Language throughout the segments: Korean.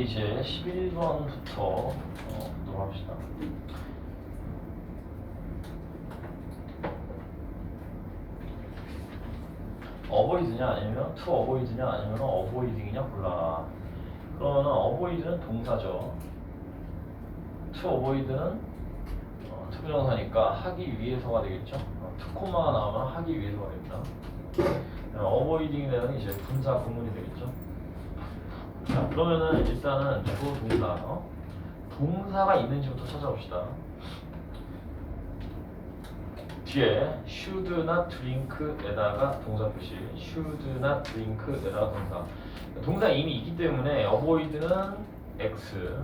페이지에 11번부터 어, 합시다. 어보이드냐 아니면 투 어보이드냐 아니면 어보이딩이냐 골라라. 그러면 어보이드는 동사죠. 투 어보이드는 어, 투부정사니까 하기 위해서가 되겠죠. 어, 투 콤마가 나오면 하기 위해서가 됩니다. 어보이딩이 되는 이제 분사 구문이 되겠죠. 자, 그러면은 일단은 주어 동사, 어? 동사가 있는지부터 찾아봅시다. 뒤에 should not drink에다가 동사 표시, should not drink에다가 동사. 동사 이미 있기 때문에 avoid는 x,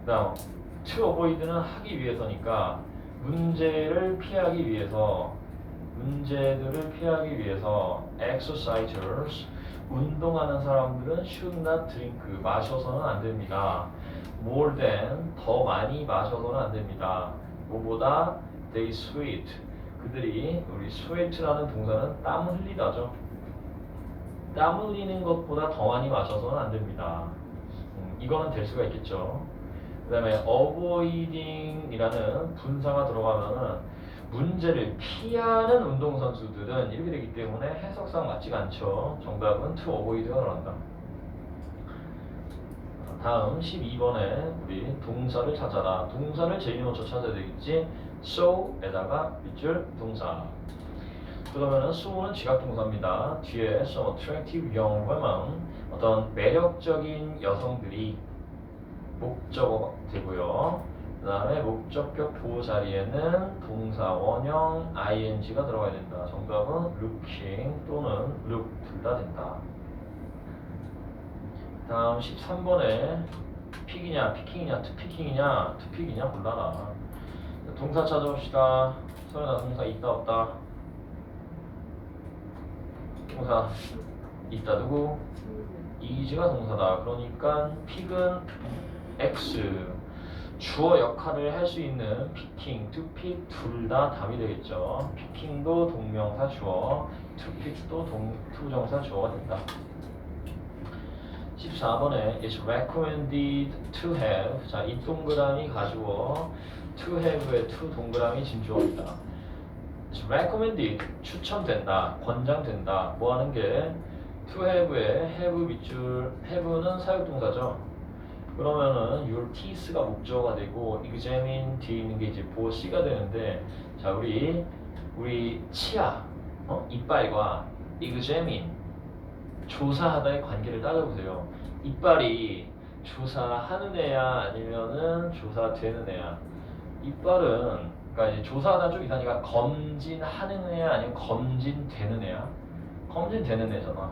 그다음 to avoid는 하기 위해서니까 문제를 피하기 위해서 문제들을 피하기 위해서 exercisers 운동하는 사람들은 not drink 마셔서는 안 됩니다. more than 더 많이 마셔서는 안 됩니다. 뭐보다 they sweat 그들이 우리 sweat라는 동사는 땀을 흘리다죠. 땀 흘리는 것보다 더 많이 마셔서는 안 됩니다. 음, 이거는 될 수가 있겠죠. 그 다음에 avoiding이라는 분사가 들어가면은 문제를 피하는 운동선수들은 이렇게 되기 때문에 해석상 맞지가 않죠. 정답은 to avoid가 들어간다. 다음 12번에 우리 동사를 찾아라. 동사를 제일 먼저 찾아야 되겠지. so에다가 밑줄 동사. 그러면은 so는 지각 동사입니다. 뒤에 some attractive young women 어떤 매력적인 여성들이 목적어가 되고요. 그 다음에 목적격 보호 자리에는 동사 원형 ing가 들어가야 된다. 정답은 looking 또는 look 둘 다 된다. 다음 13번에 픽이냐, 피킹이냐, 투피킹이냐, 투픽이냐 골라라. 동사 찾아봅시다. 서연아 동사 있다 없다. 동사 있다 누구? 이지가 동사다. 그러니까 픽은 X 주어 역할을 할 수 있는 피킹, 투픽 둘 다 답이 되겠죠. 피킹도 동명사 주어, 투픽도 동, 투정사 주어가 된다. 14번에 is recommended to have 자, 이 동그라미 가지고 to have의 to 동그라미 진주어입니다. is recommended 추천된다, 권장된다. 뭐 하는 게 to have의 have 밑줄 have는 사역동사죠. 그러면은 your teeth가 목적어가 되고 examine 뒤에 있는 게 이제 보시가 되는데 자 우리 우리 치아 어? 이빨과 examine 조사하다의 관계를 따져보세요. 이빨이 조사하는 애야 아니면은 조사되는 애야? 이빨은 그러니까 이제 조사하다 좀 이상하니까 검진하는 애야 아니면 검진되는 애야? 검진되는 애잖아.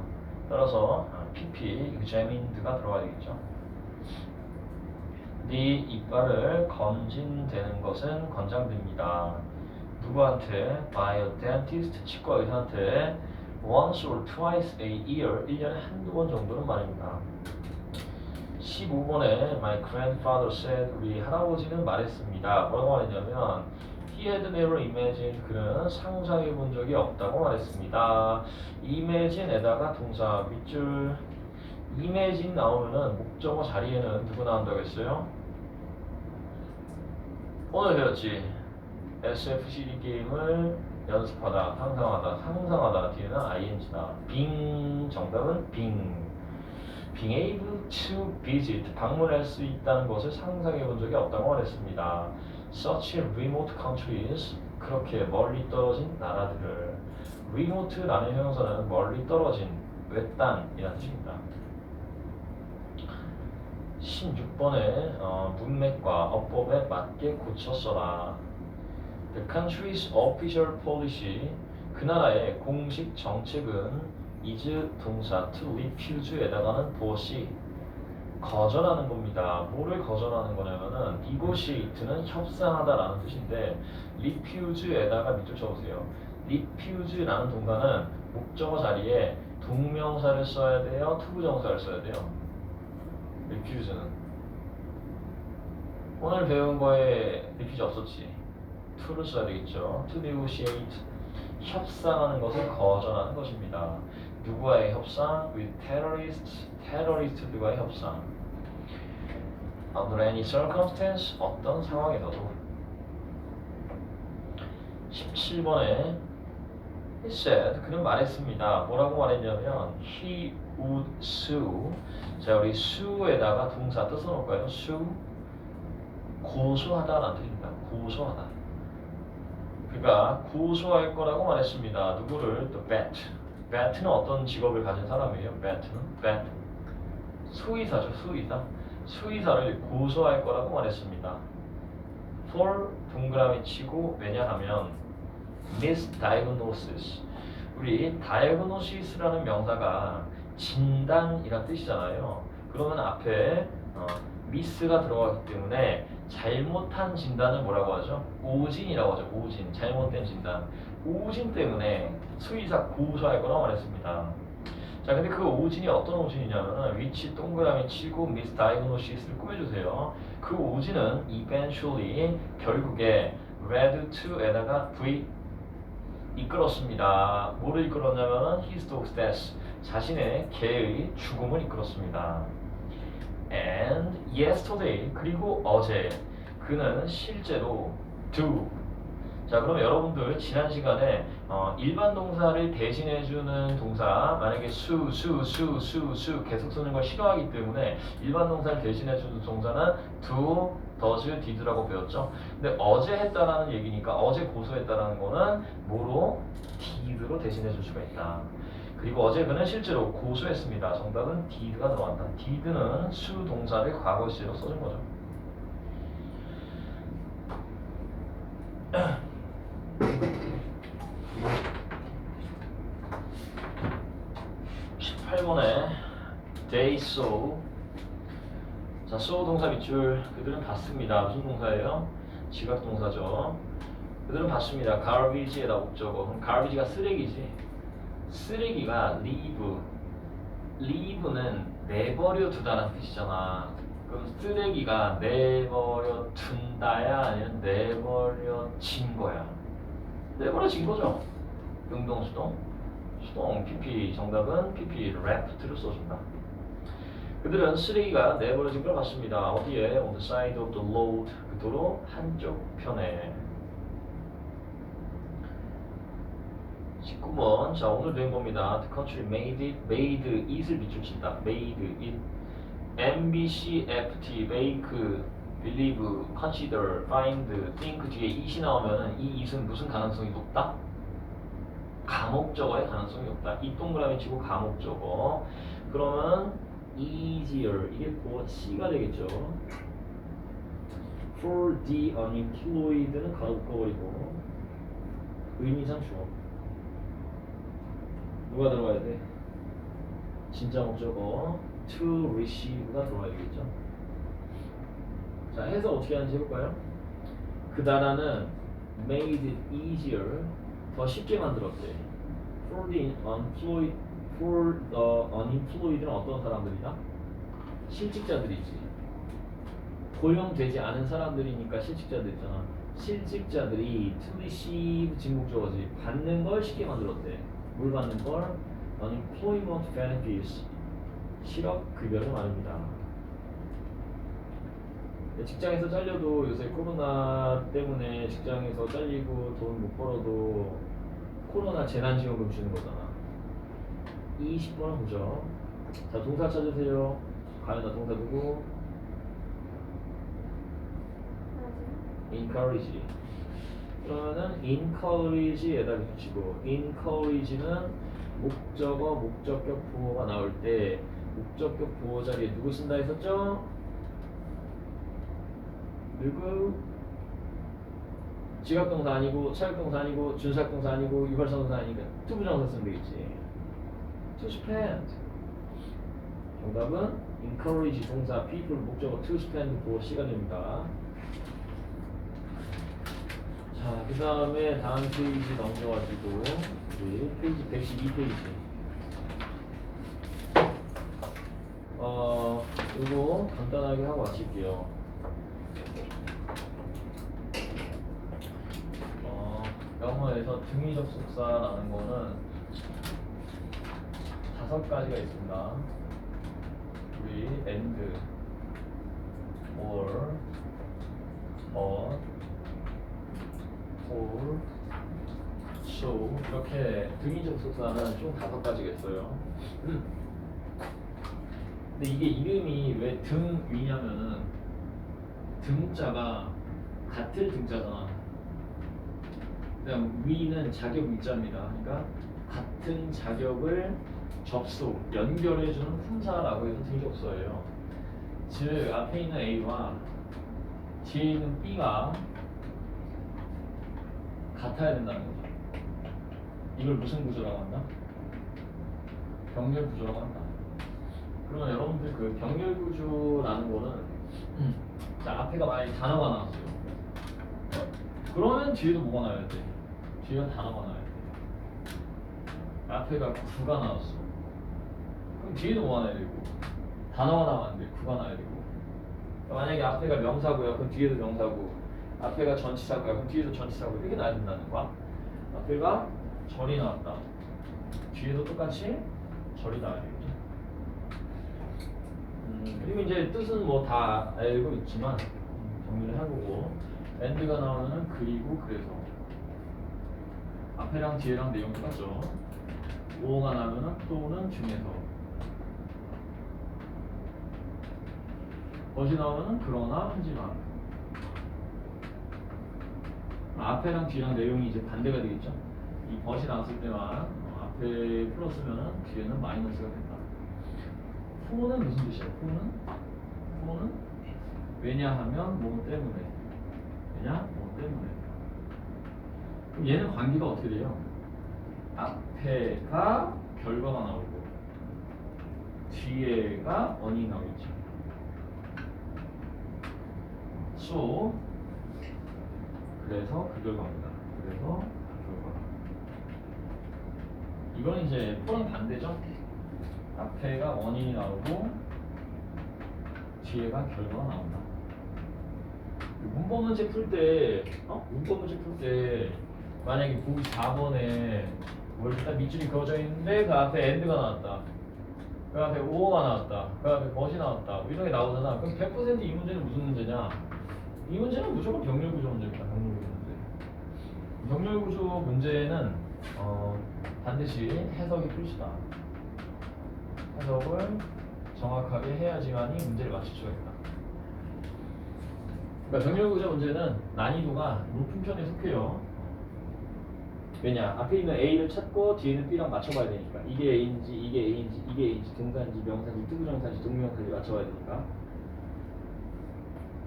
따라서 어, PP examined가 들어가야 되겠죠. 네 이빨을 검진되는 것은 권장됩니다. 누구한테? A dentist, 치과 의사한테 once or twice a year, 1년에 한두 번 정도는 말입니다. 15번에 my grandfather said 우리 할아버지는 말했습니다. 뭐라고 말했냐면 he had never imagined 그는 상상해 본 적이 없다고 말했습니다. imagine에다가 동사 밑줄 imagine 나오면은 목적어 자리에는 누구 나온다고 했어요? 오늘 배웠지? SFCD 게임을 연습하다, 상상하다, 상상하다 뒤에는 ing다. 빙 정답은 빙. being able to visit 방문할 수 있다는 것을 상상해 본 적이 없다고 말했습니다. Such remote countries 그렇게 멀리 떨어진 나라들을 remote라는 형용사는 멀리 떨어진 외딴이라는 뜻입니다. 16번에 어, 문맥과 어법에 맞게 고쳐 써라. The country's official policy 그 나라의 공식 정책은 is 동사 to refuse에다가는 보시 거절하는 겁니다. 뭐를 거절하는 거냐면은 negotiate는 협상하다라는 뜻인데 refuse에다가 밑줄 쳐보세요. refuse라는 동사는 목적어 자리에 동명사를 써야 돼요, 투부정사를 써야 돼요. Refuse는 오늘 배운 거에 refuse 없었지. to를 써야 되겠죠. to negotiate 협상하는 것을 거절하는 것입니다. 누구와의 협상? with terrorists, 테러리스트들과의 협상. Under any circumstance, 어떤 상황에서도. 17번에 he said, 그는 말했습니다. 뭐라고 말했냐면 he would sue. 자, 우리 sue에다가 동사 뜻 써놓을까요? sue. 고소하다라는 뜻입니다. 고소하다. 그가 고소할 거라고 말했습니다. 누구를? 또 bet. bet는 어떤 직업을 가진 사람이에요? bet는 bet. 수의사죠, 수의사. 수의사를 고소할 거라고 말했습니다. for 동그라미 치고 왜냐하면 misdiagnosis. 우리 diagnosis라는 명사가 진단이란 뜻이잖아요. 그러면 앞에 어, miss가 들어가기 때문에 잘못한 진단을 뭐라고 하죠? 오진이라고 하죠. 오진. 잘못된 진단. 오진 때문에 수의사 고소할 거라고 말했습니다. 자, 근데 그 오진이 어떤 오진이냐면 위치 동그라미 치고 misdiagnosis를 꾸며주세요. 그 오진은 eventually 결국에 led to에다가 v 이끌었습니다. 뭐를 이끌었냐면 his dog's death 자신의 개의 죽음을 이끌었습니다. And yesterday 그리고 어제 그는 실제로 do 자 그럼 여러분들 지난 시간에 어, 일반 동사를 대신해주는 동사 만약에 수, 수, 수, 수, 수 계속 쓰는 걸 싫어하기 때문에 일반 동사를 대신해주는 동사는 do, does, did라고 배웠죠. 근데 어제 했다라는 얘기니까 어제 고소했다라는 거는 뭐로 did로 대신해 줄 수가 있다. 그리고 어제 그는 실제로 고소했습니다. 정답은 did가 들어간다. did는 수 동사를 과거 시제로 써준 거죠. 18번에 they saw 자 saw 동사 밑줄 그들은 봤습니다. 무슨 동사예요? 지각 동사죠. 그들은 봤습니다. garbage에다 목적어. 그럼 garbage가 쓰레기지. 쓰레기가 leave. leave는 내버려 두다라는 뜻이잖아. 그럼 쓰레기가 내버려 둔다야 아니면 내버려진 거야? 내버려진 거죠. 능동수동. 수동 PP 정답은 PP left를 써준다. 그들은 쓰레기가 내버려진 걸 봤습니다. 어디에? On the side of the road. 그 도로 한쪽 편에. 19번. 자, 오늘 된 겁니다. The country made it, made it을 밑줄 친다. made it. MBC, FT, make, believe, consider, find, think 뒤에 it이 나오면 이 it은 무슨 가능성이 높다? 가목적어의 가능성이 높다. 이 동그라미 치고 가목적어. 그러면 easier 이게 곧 C가 되겠죠. For the unemployed는 가로 묶어버리고 의미상 주어. 누가 들어가야 돼? 진짜 목적어 to receive가 들어가야 되겠죠. 자 해서 어떻게 하는지 해볼까요? 그 단어는 made it easier 더 쉽게 만들었대. For the unemployed, for the unemployed는 어떤 사람들이다? 실직자들이지. 고용되지 않은 사람들이니까 실직자들이잖아. 실직자들이 to receive 진국적어지 받는 걸 쉽게 만들었대. 뭘 받는 걸? unemployment benefits 실업 급여를 말합니다. 직장에서 잘려도 요새 코로나 때문에 직장에서 잘리고 돈 못 벌어도 코로나 재난지원금 주는 거잖아. 20번 보죠. 자, 동사 찾으세요. 가연아 동사 누구? encourage. 그러면은 encourage에다 붙이고 encourage는 목적어, 목적격 부호가 나올 때 목적격 부호 자리에 누구 쓴다 했었죠? 누구? 지각동사 아니고 차역동사 아니고 준사역동사 아니고 유발사동사 아니고 투부정사 쓰면 되겠지. To spend. 정답은 encourage 동사 people 목적어 to spend C가 됩니다. 자, 그 다음에 다음 페이지 넘겨가지고 우리 페이지 112페이지. 어, 이거 간단하게 하고 마칠게요. 어, 영어에서 등위 접속사라는 거는 다섯 가지가 있습니다. 우리 and, or, but, for, so 이렇게 등위 접속사는 총 다섯 가지겠어요. 근데 이게 이름이 왜 등위냐면은 등자가 같을 등자잖아. 그다음 위는 자격 위자입니다. 그러니까 같은 자격을 접속, 연결해주는 품사라고 해서 등접소예요. 즉 앞에 있는 A와 뒤에 있는 B가 같아야 된다는 거죠. 이걸 무슨 구조라고 한다? 병렬 구조라고 한다. 그러면 여러분들 그 병렬 구조라는 거는 자 앞에가 만약에 단어가 나왔어요. 그러면 뒤에도 뭐가 나와야 돼? 뒤에는 단어가 나와야 돼. 앞에가 구가 나왔어. 뒤에도 나와야 되고 단어가 나오면 안 돼. 구가 나와야 되고. 만약에 앞에가 명사고요. 그럼 뒤에도 명사고. 앞에가 전치사고요. 그럼 뒤에도 전치사고. 이렇게 나야 된다는 거야. 앞에가 절이 나왔다. 뒤에도 똑같이 절이 나와야 되겠죠. 음, 그리고 이제 뜻은 뭐 다 알고 있지만 음, 정리를 해보고 엔드가 나오면은 그리고 그래서 앞에랑 뒤에랑 내용 똑같죠. 오가 나면은 또는 중에서 것이 나오면은 그러나 하지만 앞에랑 뒤랑 내용이 이제 반대가 되겠죠. 이 벗이 나왔을 때만 어, 앞에 플러스면은 뒤에는 마이너스가 된다. 포는 무슨 뜻이야? 포는 포는 왜냐하면 뭐 때문에 왜냐 뭐 때문에 그럼 얘는 관계가 어떻게 돼요? 앞에가 결과가 나오고 뒤에가 원인이 나오겠죠. So 그래서 그 결과입니다. 그래서 그 결과. 이건 이제 포랑 반대죠. 앞에가 원인이 나오고 뒤에가 결과가 나온다. 문법 문제 풀 때, 어? 문법 문제 풀 때 만약에 보기 4번에 뭐 일단 밑줄이 그어져 있는데 그 앞에 end가 나왔다. 그 앞에 o가 나왔다. 그 앞에 것이 나왔다. 뭐 이런 게 나오잖아. 그럼 100%이 문제는 무슨 문제냐? 이 문제는 무조건 병렬 구조 문제입니다. 병렬 구조 문제. 병렬 구조 문제는 어, 반드시 해석이 필수다. 해석을 정확하게 해야지만이 문제를 맞출 수가 있다. 그러니까 병렬 구조 문제는 난이도가 높은 편에 속해요. 왜냐? 앞에 있는 A를 찾고 뒤에 있는 B랑 맞춰봐야 되니까 이게 A인지 이게 A인지 이게 A인지 동사인지 명사인지 투부정사인지 동명사인지 맞춰봐야 되니까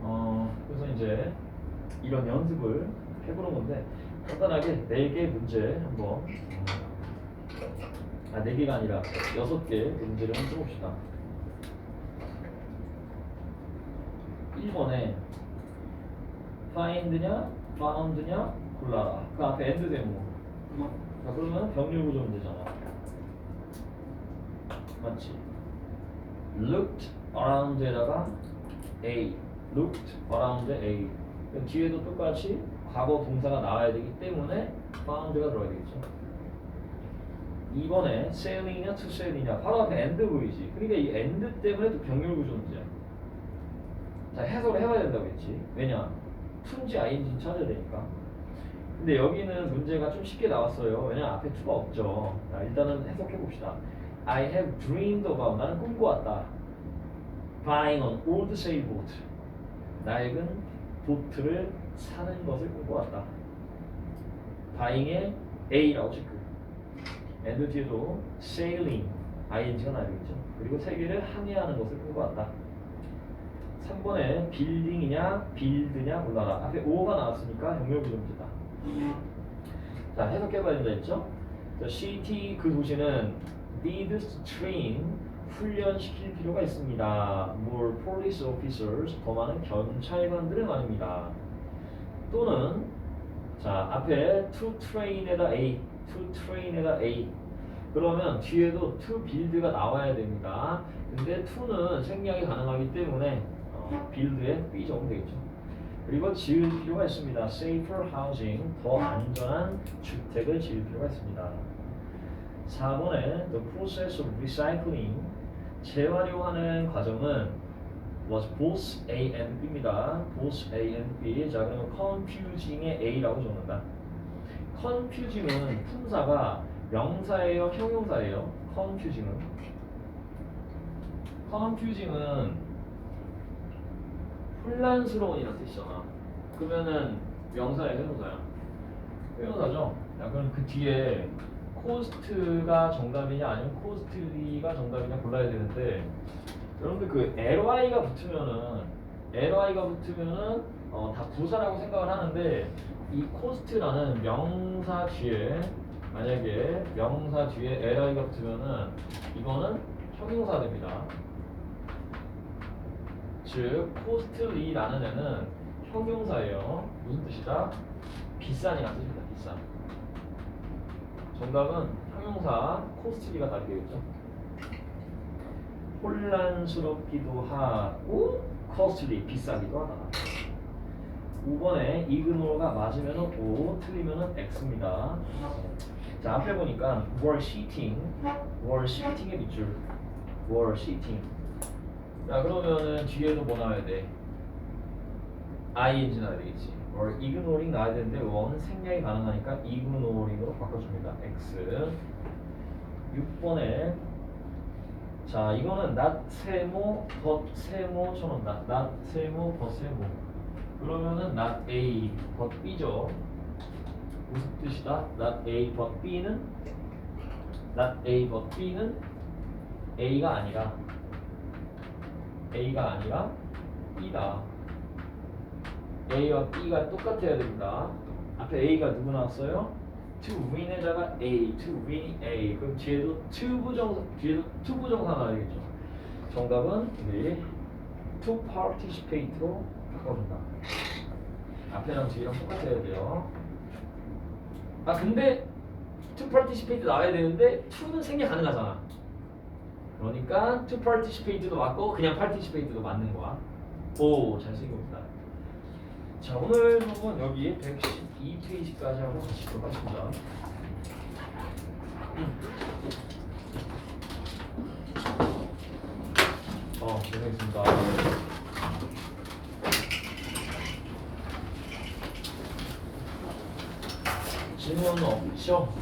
어 그래서 이제 이런 연습을 해보는 건데 간단하게 네개 문제 한번 아, 네 개가 아니라 여섯 개 문제를 한번 써봅시다. 1번에 find냐, found냐 골라라. 그 앞에 and 대모. 자, 그러면 병렬 구조 문제잖아. 맞지? looked around에다가 A, looked around A. 뒤에도 똑같이 과거 동사가 나와야 되기 때문에 found가 들어가야 되겠죠. 2번에 sailing이냐 to sail이냐 바로 앞에 and 보이지? 그러니까 이 and 때문에 또 병렬 구조 문제야. 자 해석을 해봐야 된다고 했지. 왜냐? to인지 ing인지 찾아야 되니까. 근데 여기는 문제가 좀 쉽게 나왔어요. 왜냐? 앞에 to가 없죠. 자 일단은 해석해 봅시다. I have dreamed about 나는 꿈꿔왔다. Buying an old sailboat 낡은 보트를 사는 것을 꿈꿔왔다 buying의 A라고 체크 and 뒤에도 sailing ing가 나야겠죠. 그리고 세계를 항해하는 것을 꿈꿔왔다. 3번에 빌딩이냐 빌드냐 골라라. 앞에 오가 나왔으니까 형용구 문제다. 자 해석해봐야 된다 했죠. 자, city 그 도시는 did stream 훈련시킬 필요가 있습니다. more police officers 더 많은 경찰관들을 말입니다. 또는 자 앞에 to train에다 a, to train에다 a 그러면 뒤에도 to build가 나와야 됩니다. 근데 to는 생략이 가능하기 때문에 어, build에 b 적으면 되겠죠. 그리고 지을 필요가 있습니다. safer housing 더 안전한 주택을 지을 필요가 있습니다. 4번에 the process of recycling 재활용하는 과정은 was both A and B입니다. both A and B. 자 그러면 confusing의 A라고 적는다. confusing은 품사가 명사예요, 형용사예요. confusing은 confusing은 혼란스러운이라는 뜻이잖아. 그러면은 명사예요, 형용사야? 형용사죠. 야 그럼 그 뒤에 코스트가 정답이냐 아니면 코스트리가 정답이냐 골라야 되는데 여러분들 그 ly가 붙으면은 ly가 붙으면은 어, 다 부사라고 생각을 하는데 이 코스트라는 명사 뒤에 만약에 명사 뒤에 ly가 붙으면은 이거는 형용사가 됩니다. 즉 코스트리라는 애는 형용사예요. 무슨 뜻이다? 비싼이라는 뜻입니다. 비싼. 정답은 형용사 코스트리가 답이 되겠죠. 혼란스럽기도 하고 코스트리 비싸기도 하다. 5번에 이그노가 맞으면 O, 틀리면 X입니다. 자 앞에 보니까 were sitting, were sitting의 밑줄, were sitting. 자 그러면은 뒤에도 뭐 나와야 돼? ing 나와야 되겠지. Or ignoring 나와야 되는데 원 생략이 가능하니까 ignoring으로 바꿔줍니다. x 6번에 자 이거는 not 세모 but 세모처럼 not 세모 but 세모 그러면은 not a but b죠. 무슨 뜻이다? not a but b는 not a but b는 a가 아니라 a가 아니라 b다. A와 B가 똑같아야 됩니다. 앞에 A가 누구 나왔어요? to win에다가 A, to win A. 그럼 뒤에도 to 부정사, 뒤에도 to 부정사 나와야겠죠. 정답은 우리 to participate로 바꿔준다. 앞에랑 뒤랑 똑같아야 돼요. 아 근데 to participate 나와야 되는데 to는 생략 가능하잖아. 그러니까 to participate도 맞고 그냥 participate도 맞는 거야. 오 잘생겼다. 자 오늘 수업은 여기 112페이지까지 하고 같이 들어가겠습니다. 어, 고생했습니다. 질문 없죠?